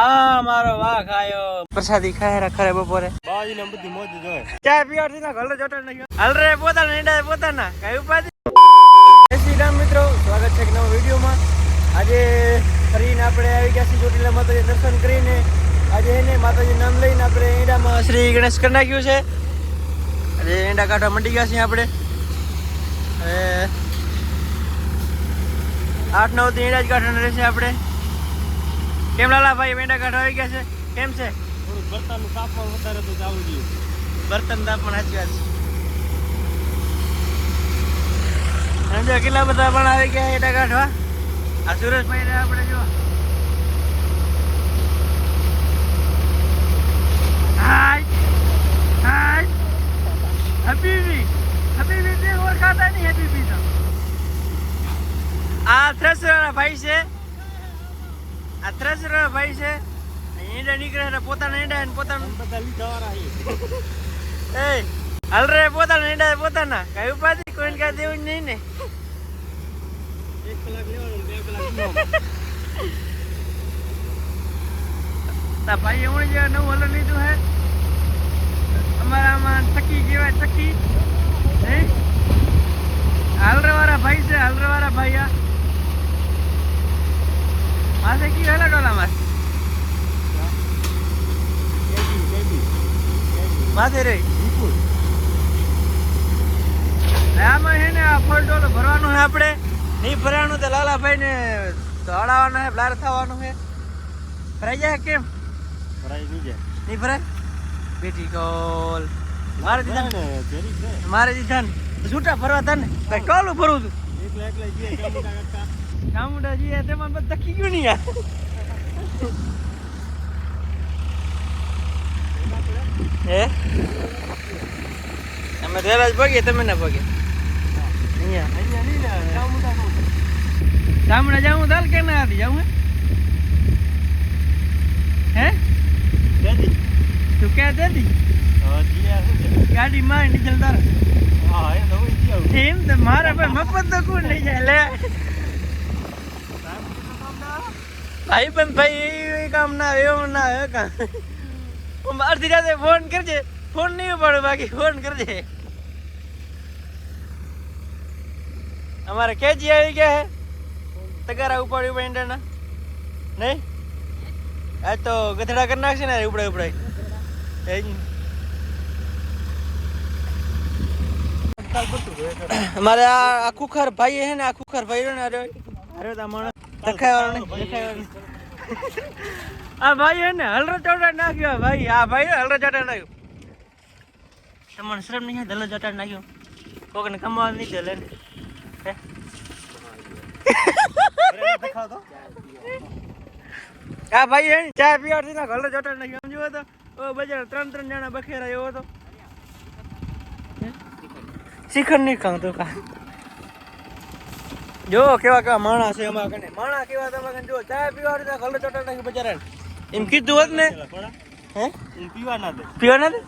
આ મારો વાઘ આયો. પ્રસાદી ખાય ખરે બપોરે. બાજી ને બધી મોજ જોય. ચા પીવાથી ના ઘરે જતો નહીં હાલ રે પોતાના ઈંડા પોતાના. કઈ ઉપાધિ? જય શ્રી રામ મિત્રો સ્વાગત છે એક નવા વિડીયોમાં. આજે ફરીને આપણે આવી ગયા છીએ ચોટીલા માતાજી દર્શન કરીને. આજે એને માતાજી નામ લઈને આપણે ઈંડામાં શ્રી ગણેશ કરી નાખ્યું છે. આજે ઈંડા કાઢવા મંડી ગયા છીએ આપણે. હવે આઠ નવથી ઈંડા જ કાઢવાના રહેશે આપણે. કેમ લાલા ભાઈ ઈંડા કાઢવા આવી ગયા છે? કેમ છે? બર્તનનું તાપમાન વધારે તો જવું જોઈએ બર્તન તાપમાન સાચી વાત છે. કેટલા બધા પણ આવી ગયા એટા કાઢવા આ સુરેશભાઈ આપણે જો. હાય હાય. હબીબી હબીબી તે ઓળખાતા નહીં હબીબી તો આ થ્રેસરા ભાઈ છે. આ થ્રેસરા ભાઈ છે. ઈંડા નીકળે ને પોતાના ઈંડા ને પોતાનું. બધા લીધા એ હાલ રે પોતાના ઈંડા પોતાના. કઈ ઉપાધિ? કોઈને કાંઈ દેવું જ નહીં ને. એક કલાક લેવાનું બે કલાક તા ભાઈ એવું જે નવું હલન લીધું હે. અમારામાં ચક્કી કહેવાય ચક્કી હે? હાલરવાળા ભાઈ છે હાલરવાળા ભાઈ આ. ડોલામાં કેજી કેજી માથે રે. વિપુલ આમાં છે ને આ ફળ ડોલો ભરવાનું છે આપણે. નહીં ભરાવાનું તો લાલાભાઈ ને દોડાવવાનું છે બ્લાર થવાનું છે ભરાઈ જાય કેમ? ભરાઈ દીજે નહીં ભરાય? બેટી કોલ મારે દીધા ને. છે. મારે દીધા ને. છૂટા ભરવા હતા ને. કોલું ભરવું તું. એકલા એકલા જે કેમ કાકા ગામડા જઈએ તેમાં બધા તકી ગયું નહીં યાર. હે? અમે રેરાજ જ ભગીએ તમે ના ભગે ગામડા જાઉં દાલ કે ના હતી જાઉં હે? તું ક્યાં દેતી ગાડી માં ડીઝલ તાર. એ એમ તો મારા ભાઈ મફત તો કોણ લઈ જાય લે. ભાઈ પણ ભાઈ કામ ના એવું ના આવે કામ અડધી રાતે ફોન કરજે. ફોન નહીં ઉપાડો, બાકી ફોન કરજે. અમારે કેજી આવી ગયા હે. તગારા ઉપાડી ઉપાડી ઈંડાના. નહીં? આજ તો ગધડા કરી નાખશે ને ઉપડાય ઉપડાય. અમારે આ આખું ખુખર ભાઈ હે ને આ ખુખર ભાઈ રહ્યો ને અરે માણસ આ ભાઈ એને હલરો ચોટા નાખ્યો ભાઈ. આ ભાઈ હલરો ચોટા નાખ્યો. તમને શરમ નહીં હલરો ચોટા નાખ્યો. કોકને કમાવા નહીં દે લે આ ભાઈ એને ચા પીવાથી ના હલરો ચોટા નાખ્યો. સમજ્યો તો ઓ બજાર ત્રણ ત્રણ જણા બખેરા એવો હતો. શિખર નહીં ખાઉં તો કા? જો કેવા કેવા માણા છે અમારા કને? માણા કેવા તમારા કને? જો ચા પીવા તો કલર ચોટા નાખી બજારા એમ કીધું હોત ને? હે? પીવા ના દે. પીવા ના દે?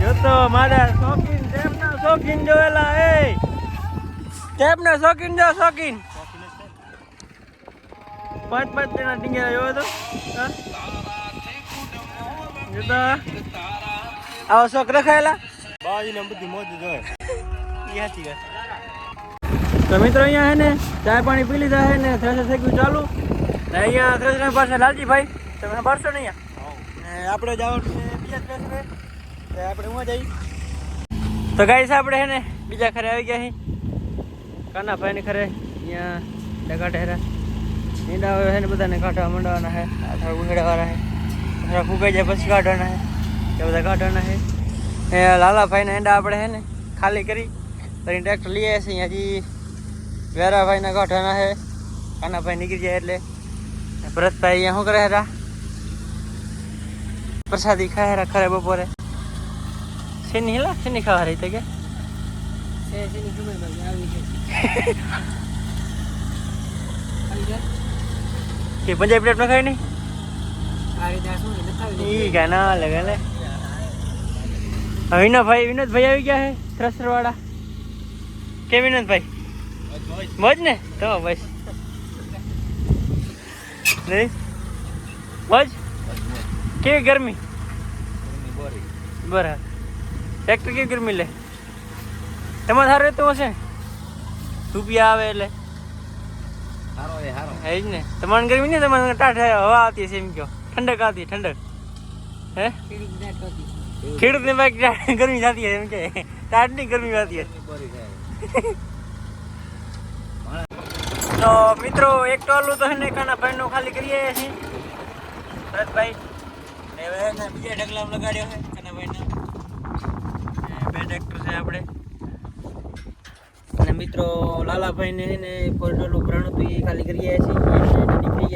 જો તો મારા શોખીન ટેપના શોખીન જોયેલા એ. ટેપના શોખીન જો શોખીન. પાંચ પાંચ તેના ટીંગેલા જોયો તો હા? જો તો આવો શોખ રખાયેલા? બધી મોજ જોય સાચી વાત. તો મિત્રો અહીંયા હે ને ચા પાણી પી લીધા હે ને થ્રેસર થઈ ગયું ચાલુ. ને અહીંયા થ્રેસર પાસે લાલજીભાઈ. તમે સાંભળશો ને અહીંયા? આપણે જવાનું છે બીજા થ્રેસરે તો આપણે હું જઈ? તો ગાઈસ આપણે હે ને બીજા ખરે આવી ગયા હી. કાનાભાઈ ને ખરે અહીંયા ડગા ઢેરા ઈંડા હવે ને બધાને કાઢવા માંડવાના હે. આ થોડા ઉઘેડાવાળા હે. થોડા ફૂકાઈ જાય પછી કાઢવાના હે. એ બધા કાઢવાના હે. એ લાલાભાઈના એંડા આપણે હે ને ખાલી કરી પછી ટ્રેક્ટર લઈ આવ્યા છીએ. અહીંયાથી વેરાભાઈના કાઢવાના છે કાનાભાઈ નીકળી જાય એટલે. ને ભરતભાઈ અહીંયા શું કરે હતા પ્રસાદી ખાય હેરા ખરે બપોરે. શેની હેલા? શેની ખાવા રહી તો કે? કે પંજાબી પ્લેટમાં ખાય નહીં ઈ ગાના લગે લે વિનોદભાઈ વિનોદભાઈ આવી ગયા છે થ્રસર વાળા કે વિનોદભાઈ? મોજ ને? તો બસ. નહીં મોજ? કેવી ગરમી? બરાબર. ટ્રેક્ટર કેવી ગરમી લે? એમાં સારું રહેતું હશે? રૂપિયા આવે એટલે? હારો એ એ જ ને. તમારે ગરમી નહીં તમારે ટાઢ હવા આવતી છે એમ કહો. ઠંડક આવતી ઠંડક. હે? કેવી ને ભાઈ ગરમી થતી હોય એમ કે. ટાઢની ગરમી જાય તો મિત્રો, એક ટોલું તો હે કાના ભાઈનું ખાલી કરીએ છીએ. ભરતભાઈ. ને હવે બીજા ઢગલામાં લગાડ્યો છે, કાના ભાઈના બે ટ્રેક્ટર આપણે. અને મિત્રો લાલાભાઈને છે ને પ્રાણ હતું એ ખાલી કરીએ છીએ. એને નીકળી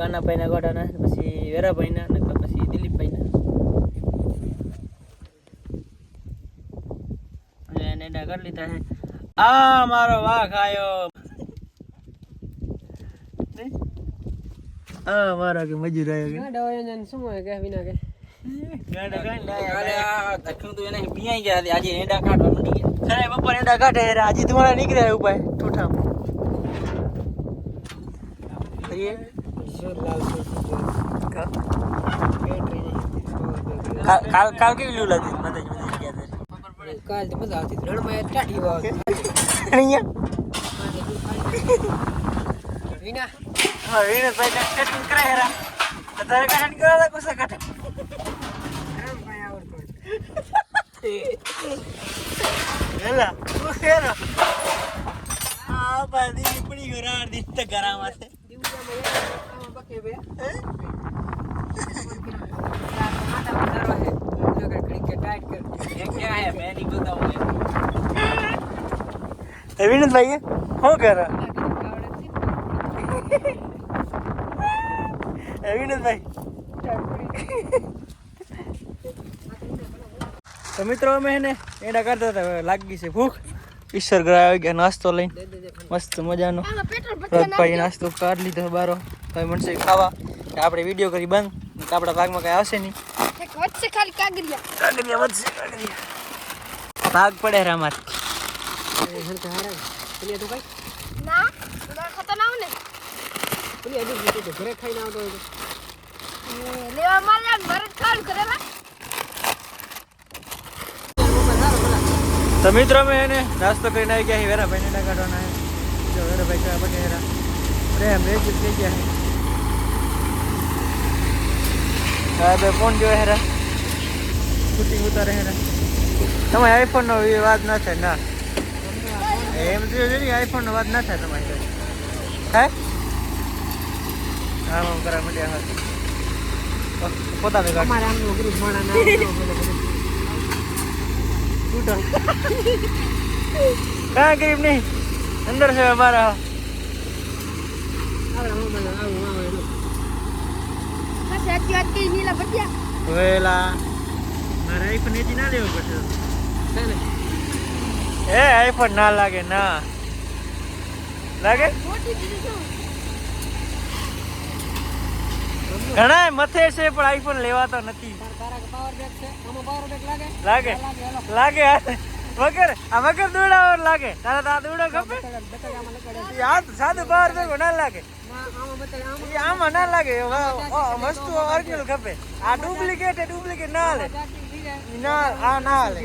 કાનાભાઈના ગોડાના, પછી વેરાભાઈના ને પછી દિલીપભાઈના એટલે એને એડા કરી લીધા છે. આ મારો વાઘ આયો. આ મારો કે મજૂર આવ્યો કે? ના ડવાયો ને શું હોય કે વિના કે? ગાડા દક્ષિણ તો એને પીઆઈ ગયા હતા. આજે એંડા કાઢવા મંડી ગયા. સરે બપોર એડા કાઢે તમારા નીકળ્યા ઉપાય. કાલ કાલ- કાલ કેવી લીવ લાગી માતાજી મંદિર ગયા હતા કાલ તો મજા આવતી. રણમાં ટાઢી વાવ અહીંયા વિના હા વિનોદભાઈ કાંઈક setting કરે હેરા તો તારે કાંઈ કરવા તા કુસા કાઢે રણમાં આવડતું હેલા તું હેરો આ બાદી પડી ગયો રાડ દી ગરામાં છે દિવસામાં આમાં બકે બે માતા વધારો હે નગર ક્રિકેટ ટાઈટ કર હે મેં નહીં બતાવું વિનોદભાઈ શું કરે? વિનોદભાઈ તો મિત્રો અમે એને એડા કરતા હતા લાગી છે ભૂખ. ઈશ્વર ગ્રહ આવી ગયા નાસ્તો લઈને. મસ્ત મજાનો. ભાઈ નાસ્તો કાઢ લીધો બારો. ભાઈ મળશે ખાવા. કે આપણે વીડિયો કરી બંધ. આપણા ભાગમાં કઈ આવશે નહીં. વધશે ખાલી કાગરિયા કાગરિયા વધશે કાગડિયા ભાગ પડે રે અમાર. તો મિત્રો અમે એને નાસ્તો કરીને આવી ગયા વેરા ભાઈ ને કાઢવાના જો વેરા ભાઈ કા બને હેરા પ્રેમ રેજી થઈ ગયા છે. હા બે ફોન જો હેરા શૂટિંગ ઉતારે હેરા તમારે આઈફોન નો એ વાત ના થાય ના. એમ જો નહીં આઈફોન નો વાત ના થાય તમારી હે? હા હું કરા મળ્યા હા. પોતાનું કાઢ અમારે આમનું ગ્રુપ માણા ના આવે, ના બોલે બધું. તૂટો કાં ગરીબ નહીં. અંદર છે અમારા આવું વેલા. આઈફોન એથી ના લેવો પડશે. એ આઈફોન ના લાગે ના. લાગે? ઘણા મથે છે પણ આઈફોન લેવાતો નથી. તાર તારા પાવર બેક છે? આમાં પાવર બેક લાગે? લાગે. લાગે વગર આ વગર દોડાવર લાગે. તારા તા દોડો ખપે યાદ સાદું બહાર ભેગો ના લાગે. આમાં ના લાગે. વસ્તુ ઓરિજિનલ ખપે. આ ડુપ્લિકેટ ડુપ્લિકેટ ના હાલે. ના, આ ના હાલે.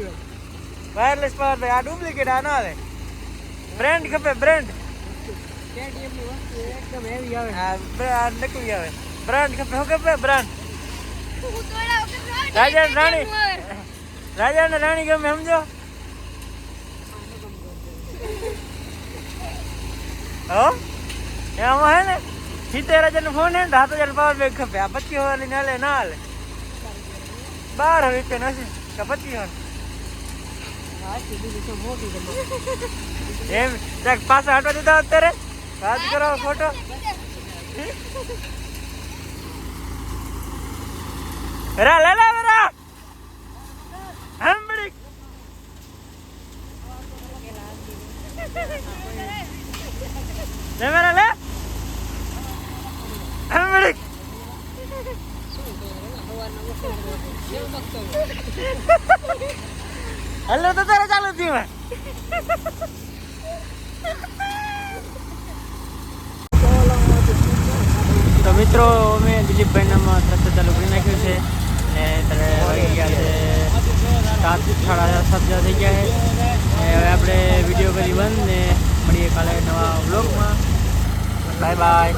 વાયરલેસ પાવર બેક આ ડુપ્લિકેટ આ ના હાલે. બ્રેન્ડ ખપે બ્રેન્ડ એકદમ હેવી આવે આ નકલી આવે. બ્રાન્ડ ખપે, શું ખપે બ્રાન્ડ રાજા રાણી. રાજા ને રાણી ગમે, સમજો? હો? એમાં હે ને, સિત્તેર હજાર નો ફોન હે ને સાત હજાર પાવર બેગ ખપે. આ પચીસ હાલે. બાર નથી, કે તો મોટી તમારે એમ ચાક પાછા હટવા દીધા અત્યારે? વાત કરો, ફોટો. રા, લે લે, રા. હમડી લે મેરા લે હમડી હલો તો તારે ચાલુ થયું. તો મિત્રો, અમે દિલીપભાઈનામાં રસ્તો ચાલુ કરી નાખ્યું છે. ને ત્યારે વાગી ગયા છે સાત, સાડા સાત જેવા થઈ ગયા છે. ને હવે આપણે વીડિયો કરી બંધ ને મળીએ કાલે નવા બ્લોગમાં બાય બાય.